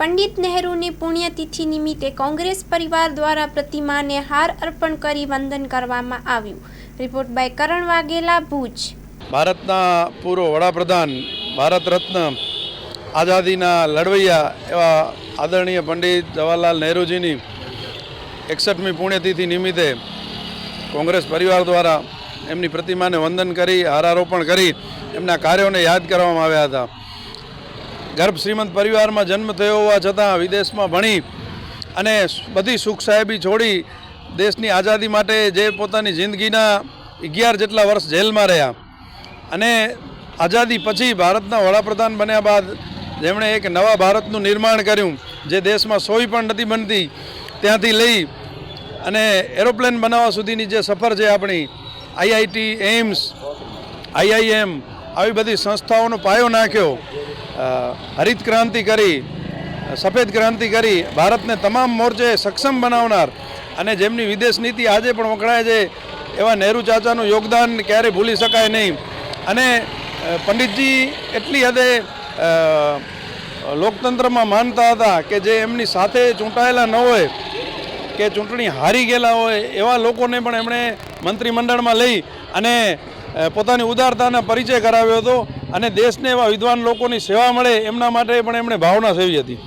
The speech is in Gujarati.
પંડિત નહેરુની પુણ્યતિથિ નિમિત્તે કોંગ્રેસ પરિવાર દ્વારા પ્રતિમાને હાર અર્પણ કરી વંદન કરવામાં આવ્યું. Report by Karan Vaghela, Bhuj. ભારતના પૂર્વ વડાપ્રધાન ભારત રત્ન આઝાદીના લડવૈયા એવા આદરણીય પંડિત જવાહરલાલ નહેરુજીની એકસઠમી પુણ્યતિથિ નિમિત્તે કોંગ્રેસ પરિવાર દ્વારા એમની પ્રતિમાને વંદન કરી, હારારોપણ કરી, એમના કાર્યોને યાદ કરવામાં આવ્યા હતા. ગર્ભ શ્રીમંત પરિવારમાં જન્મ થયો હોવા છતાં વિદેશમાં ભણી અને બધી સુખ સાહેબી છોડી દેશની આઝાદી માટે જે પોતાની જિંદગીના અગિયાર જેટલા વર્ષ જેલમાં રહ્યા. અને આઝાદી પછી ભારતના વડાપ્રધાન બન્યા બાદ જેમણે એક નવા ભારતનું નિર્માણ કર્યું, જે દેશમાં સોય પણ નથી બનતી, ત્યાંથી લઈ અને એરોપ્લેન બનાવવા સુધીની જે સફર છે આપણી, આઈઆઈટી એમ્સ આઈઆઈએમ, આવી બધી સંસ્થાઓનો પાયો નાખ્યો. હરિત ક્રાંતિ કરી, સફેદ ક્રાંતિ કરી, ભારતને તમામ મોરચે સક્ષમ બનાવનાર અને જેમની વિદેશ નીતિ આજે પણ વખણાય છે, એવા નહેરુ ચાચાનું યોગદાન ક્યારેય ભૂલી શકાય નહીં. અને પંડિતજી એટલી હદે લોકતંત્રમાં માનતા હતા કે જે એમની સાથે ચૂંટાયેલા ન હોય, કે ચૂંટણી હારી ગયેલા હોય, એવા લોકોને પણ એમણે મંત્રીમંડળમાં લઈ અને પોતાની ઉદારતાનો પરિચય કરાવ્યો હતો. અને દેશને એવા વિદ્વાન લોકોની સેવા મળે એમના માટે પણ એમણે ભાવના સેવી હતી.